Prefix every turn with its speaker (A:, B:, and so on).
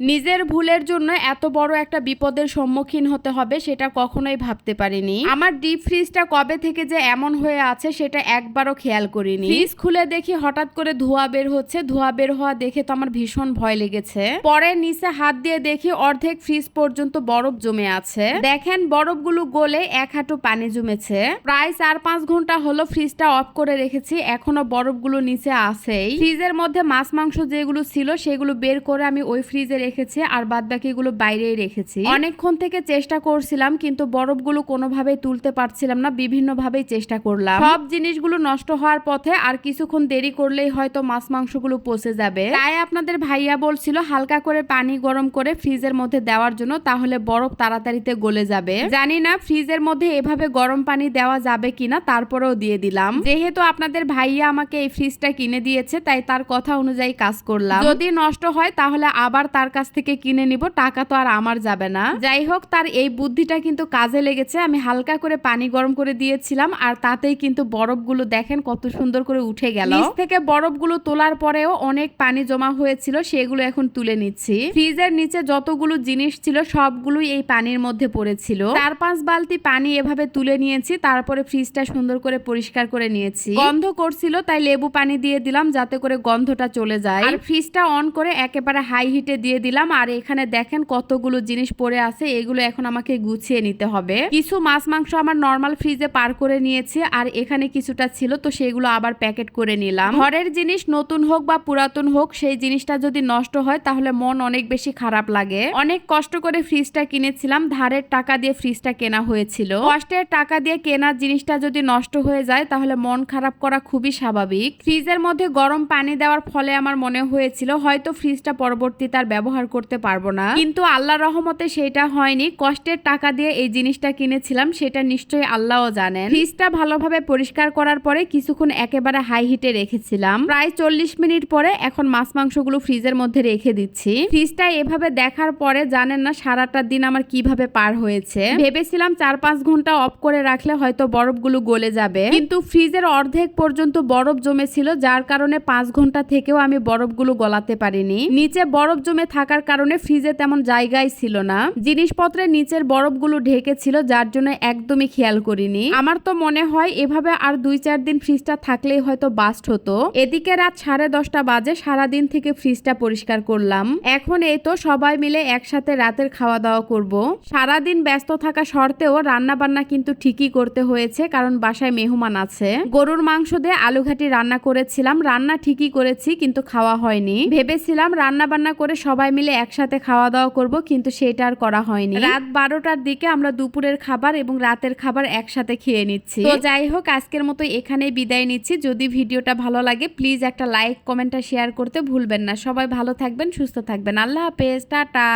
A: নিজের ভুলের জন্য এত বড় একটা বিপদের সম্মুখীন হতে হবে সেটা কখনোই ভাবতে পারিনি। আমার ডিপ ফ্রিজটা কবে থেকে যে এমন হয়ে আছে সেটা একবারও খেয়াল করিনি। ফ্রিজ খুলে দেখি হঠাৎ করে ধোঁয়া বের হচ্ছে ধোঁয়া বের হওয়া দেখে তো আমার ভীষণ ভয় লেগেছে। পরে নিচে হাত দিয়ে দেখি অর্ধেক ফ্রিজ পর্যন্ত বরফ জমে আছে। দেখেন বরফগুলো গলে এক হাঁটু পানি জমেছে। প্রায় চার পাঁচ ঘণ্টা হলো ফ্রিজটা অফ করে রেখেছি এখনও বরফগুলো নিচে আছেই। ফ্রিজের মধ্যে মাছ মাংস যেগুলো ছিল সেগুলো বের করে আমি ওই ফ্রিজে রেখেছি আর বাদ বাকিগুলো বাইরেই রেখেছি। অনেকক্ষণ থেকে চেষ্টা করছিলাম কিন্তু বরফগুলো কোনোভাবেই তুলতে পারছিলাম না বিভিন্ন ভাবেই চেষ্টা করলাম। সব জিনিসগুলো নষ্ট হওয়ার পথে আর কিছুক্ষণ দেরি করলেই হয়তো মাছ মাংসগুলো পচে যাবে। তাই আপনাদের ভাইয়া বলছিল হালকা করে পানি গরম করে ফ্রিজের মধ্যে দেওয়ার জন্য তাহলে বরফ তাড়াতাড়িতে গলে যাবে। জানি না ফ্রিজের মধ্যে এভাবে গরম পানি দেওয়া যাবে কিনা তারপরেও দিয়ে দিলাম। যেহেতু আপনাদের ভাইয়া আমাকে এই ফ্রিজটা কিনে দিয়েছে তাই তার কথা অনুযায়ী কাজ করলাম। যদি নষ্ট হয় তাহলে আবার তার কাছ থেকে কিনে নিব টাকা তো আর আমার যাবে না। যাই হোক তার এই বুদ্ধিটা কিন্তু কাজে লেগেছে। আমি হালকা করে পানি গরম করে দিয়েছিলাম আর তাতেই কিন্তু বরফগুলো দেখেন কত সুন্দর করে উঠে গেল। নিচ থেকে বরফগুলো তোলার পরেও অনেক পানি জমা হয়েছিল সেগুলো এখন তুলে নিচ্ছি। ফ্রিজের নিচে যতগুলো জিনিস ছিল সবগুলোই এই পানির মধ্যে পড়েছিল। চার পাঁচ বালতি পানি এভাবে তুলে নিয়েছি তারপরে ফ্রিজটা সুন্দর করে পরিষ্কার করে নিয়েছি। গন্ধ করছিল তাই লেবু পানি দিয়ে দিলাম যাতে করে গন্ধটা চলে যায়। আর ফ্রিজটা অন করে একেবারে হাই হিটে দিয়ে দিলাম আর এখানে দেখেন কতগুলো জিনিস পড়ে আছে, এগুলো এখন আমাকে গুছিয়ে নিতে হবে। কিছু মাছ মাংস আমার নর্মাল ফ্রিজে পার করে নিয়েছি আর এখানে কিছুটা ছিল, তো সেগুলো আবার প্যাকেট করে নিলাম। ঘরের জিনিস নতুন হোক বা পুরাতন হোক, সেই জিনিসটা যদি নষ্ট হয়, তাহলে মন অনেক বেশি খারাপ লাগে। অনেক কষ্ট করে ফ্রিজটা কিনেছিলাম, ধারের টাকা দিয়ে ফ্রিজটা কেনা হয়েছিল। কষ্টের টাকা দিয়ে কেনা জিনিসটা যদি নষ্ট হয়ে যায়, তাহলে মন খারাপ করা খুবই স্বাভাবিক। ফ্রিজের মধ্যে গরম পানি দেওয়ার ফলে আমার মনে হয়েছিল, হয়তো ফ্রিজটা পরবর্তীতে আর ব্যবহার করতে পারব না। কিন্তু আল্লাহ রহমতে সেটা হয়নি। কষ্টের টাকা দিয়ে এই জিনিসটা কিনেছিলাম, সেটা নিশ্চয়ই আল্লাহও জানেন। ফ্রিজটা ভালোভাবে পরিষ্কার করার পরে কিছুক্ষণ একেবারে হাই হিটে রেখেছিলাম। প্রায় চল্লিশ মিনিট পরে এখন মাছ মাংসগুলো ফ্রিজের মধ্যে রেখে দিচ্ছি। ফ্রিজটা এভাবে দেখার পরে জানেন না সারাটা দিন আমার কীভাবে পার হয়েছে। ভেবেছিলাম চার পাঁচ ঘণ্টা অফ করে রাখলে হয়তো বরফগুলো গলে যাবে। কিন্তু ফ্রিজের অর্ধেক পর্যন্ত বরফ জমেছিল, যার কারণে পাঁচ ঘণ্টা থেকেও আমি বরফগুলো গলাতে পারিনি। নিচে বরফ জমে থাকার কারণে ফ্রিজে তেমন জায়গায় ছিল না। জিনিসপত্রের নিচের বরফগুলো ঢেকেছিল, যার জন্য একদমই খেয়াল করিনি। আমার তো মনে হয় এভাবে আর দুই চার দিন ফ্রিজটা থাকলেই হয়তো বাস্ট হতো। এদিকে রাত সাড়ে দশটা বাজে সারাদিন থেকে ফ্রিজটা পরিষ্কার করলাম। এখন এই তো সবাই মিলে একসাথে রাতের খাওয়া দাওয়া করব। সারাদিন ব্যস্ত থাকা সত্ত্বেও রান্না বান্না কিন্তু ঠিকই করতে হয়েছে, কারণ বাসায় মেহমান আছে। গরুর মাংস দিয়ে আলু ঘাটি রান্না করেছিলাম, রান্না ঠিকই করেছি, কিন্তু খাওয়া হয়নি। ভেবেছিলাম রান্না বান্না করে সবাই মিলে একসাথে খাওয়া দাওয়া করব কিন্তু সেটা আর করা হয়নি। রাত বারোটার দিকে আমরা দুপুরের খাবার এবং রাতের খাবার একসাথে খেয়ে নিচ্ছি। তো যাই হোক আজকের মতো এখানেই বিদায় নিচ্ছি। যদি ভিডিওটা ভালো লাগে প্লিজ একটা লাইক কমেন্টটা শেয়ার করতে ভুলবেন না। সবাই ভালো থাকবেন সুস্থ থাকবেন। আল্লাহ হাফেজ টাটা।